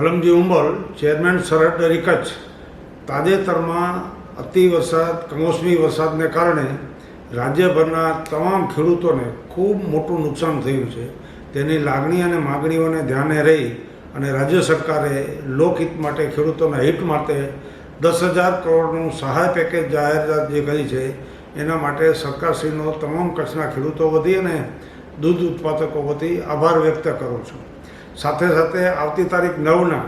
Valamji Umbal, chairman સરહદ કચ્છ તાજેતરમાં અતિ વરસાદ, કમોસમી વરસાદને કારણે રાજ્યભરના તમામ ખેડૂતોને ખૂબ મોટું નુકસાન થયું છે. તેની લાગણી અને માગણીઓને ધ્યાને રહી અને રાજ્ય સરકારે લોકહિત માટે ખેડૂતોના હિત માટે દસ હજાર કરોડનું સહાય પેકેજ જાહેરાત જે કરી છે, એના માટે સરકારશ્રીનો તમામ કચ્છના ખેડૂતો વતી અને દૂધ ઉત્પાદકો વતી આભાર વ્યક્ત કરું છું. સાથે સાથે આવતી તારીખ નવના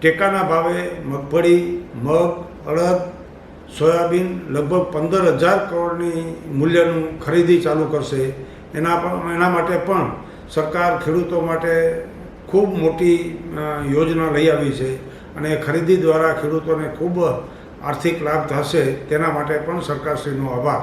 ટેકાના ભાવે મગફળી, મગ, અડદ, સોયાબીન લગભગ પંદર હજાર કરોડની મૂલ્યનું ખરીદી ચાલુ કરશે. એના પણ, એના માટે પણ સરકાર ખેડૂતો માટે ખૂબ મોટી યોજના લઈ આવી છે અને ખરીદી દ્વારા ખેડૂતોને ખૂબ આર્થિક લાભ થશે. તેના માટે પણ સરકારશ્રીનો આભાર.